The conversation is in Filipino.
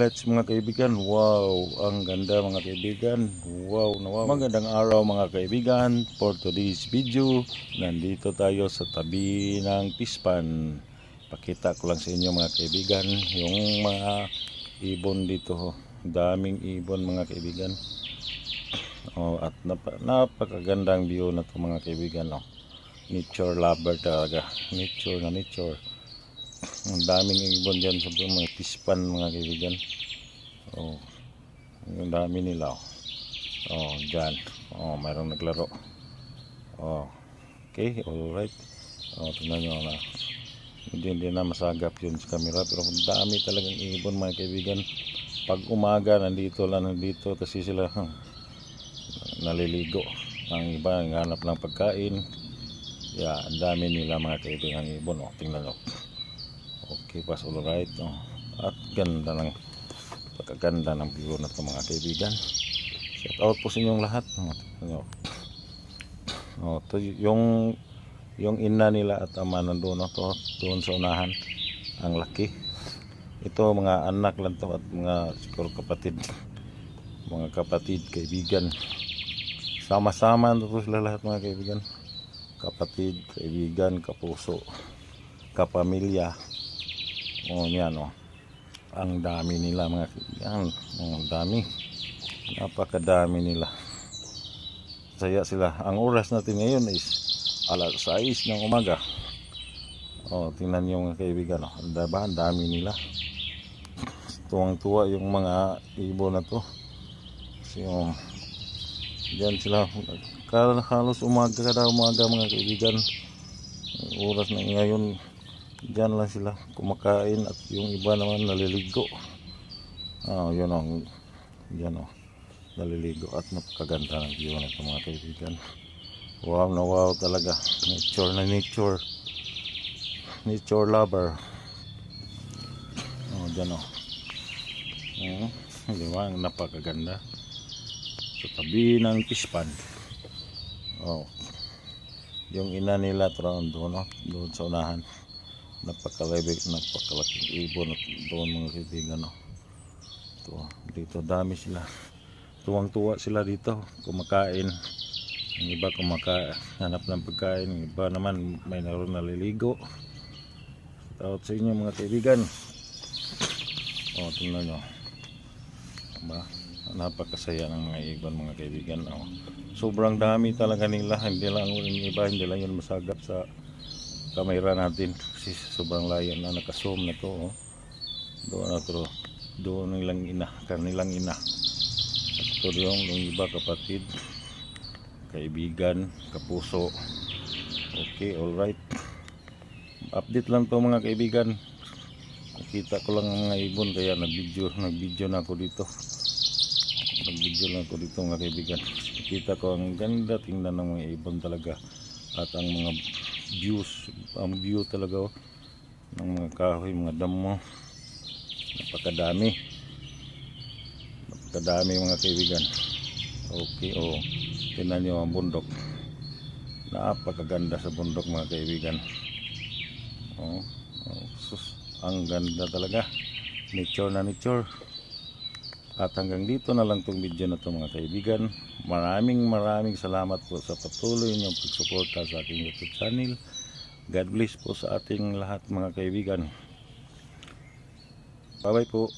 Alright mga kaibigan, wow, ang ganda mga kaibigan, wow na wow. Magandang araw mga kaibigan, for today's video, nandito tayo sa tabi ng Pispan. Pakita ko lang sa inyo mga kaibigan, yung mga ibon dito, daming ibon mga kaibigan. Oh, at nap- napakagandang view na to mga kaibigan. Oh. Nature lover talaga, nature na nature. Ang daming ibon dyan sa mga pispan mga kaibigan. Oh. Ang dami nila. Oh, oh dyan. Oh, mayroong naglaro. Oh. Okay, alright. Oh, tingnan nyo na. Hindi, hindi na masagap yun sa camera. Pero ang dami talagang ibon mga kaibigan. Pag umaga, nandito lang nandito. Kasi sila huh, naliligo. Ang iba, ang hanap ng pagkain. Yeah, ang dami nila mga kaibigan ibon. Oh, tingnan nyo. Okay, pass all right. Oh. At ganda ng pagkaganda ng view na ito mga kaibigan. Shout out po sa inyong lahat. Oh, oh, to, yung yung ina nila at ama nandoon no, to, doon sa unahan. Ang laki. Ito mga anak lang to at mga siguro kapatid. Mga kapatid, kaibigan. Sama-sama na to sila lahat mga kaibigan. Kapatid, kaibigan, kapuso, kapamilya. Oh, yan oh. Ang dami nila mga kaibigan. Ang dami. Napakadami nila. Saya sila. Ang oras natin ngayon is alas 6 ng umaga. Oh, tingnan niyo mga kaibigan. Oh. Daba, ang dami nila. Tuwang-tuwa yung mga ibon na to. Kasi yung Diyan sila halos umaga kada umaga mga kaibigan. Oras na ngayon Diyan lang sila kumakain at yung iba naman naliligo. Ah, yun ang yan oh. Naliligo at napakaganda ng view na ito mga kaibigan. Wow na wow talaga. Nature na nature. Nature lover. Oh, dyan oh. Oh, di ba? Napakaganda. Sa tabi ng pispan. Oh. Yung ina nila troon doon, no? doon sa unahan napakalibig napakalaking ibon at doon mga kaibigan no. Ito, dito dami sila. Tuwang tuwa sila dito kumakain. Ang iba kumaka hanap ng pagkain. Ang iba naman may naroon naliligo. Out sa inyo mga kaibigan. O tingnan nyo. Ba napakasaya ng mga ibon mga kaibigan o, sobrang dami talaga nila. Hindi lang yung iba hindi lang yun masagap sa kamera natin kasi sobrang layo na nakazoom na to oh. doon na to. Doon nilang ina kanilang ina. At ito yung, yung iba kapatid kaibigan kapuso. Okay alright update lang to mga kaibigan. Nakita ko lang ang mga ibon kaya nag video nag video na ako dito. Nag video lang ako dito mga kaibigan. Nakita ko ang ganda tingnan ng mga ibon talaga at ang mga views ang view talaga oh, ng mga kahoy mga damo napakadami. Napakadami mga kaibigan. Okay oh. Tinan nyo ang bundok. Napakaganda sa bundok mga kaibigan. Oh, oh sus, ang ganda talaga. Nature na nature at hanggang dito na lang tong video na to mga kaibigan. Maraming maraming salamat po sa patuloy niyong pagsuporta sa aking YouTube channel. God bless po sa ating lahat mga kaibigan. Bye bye po.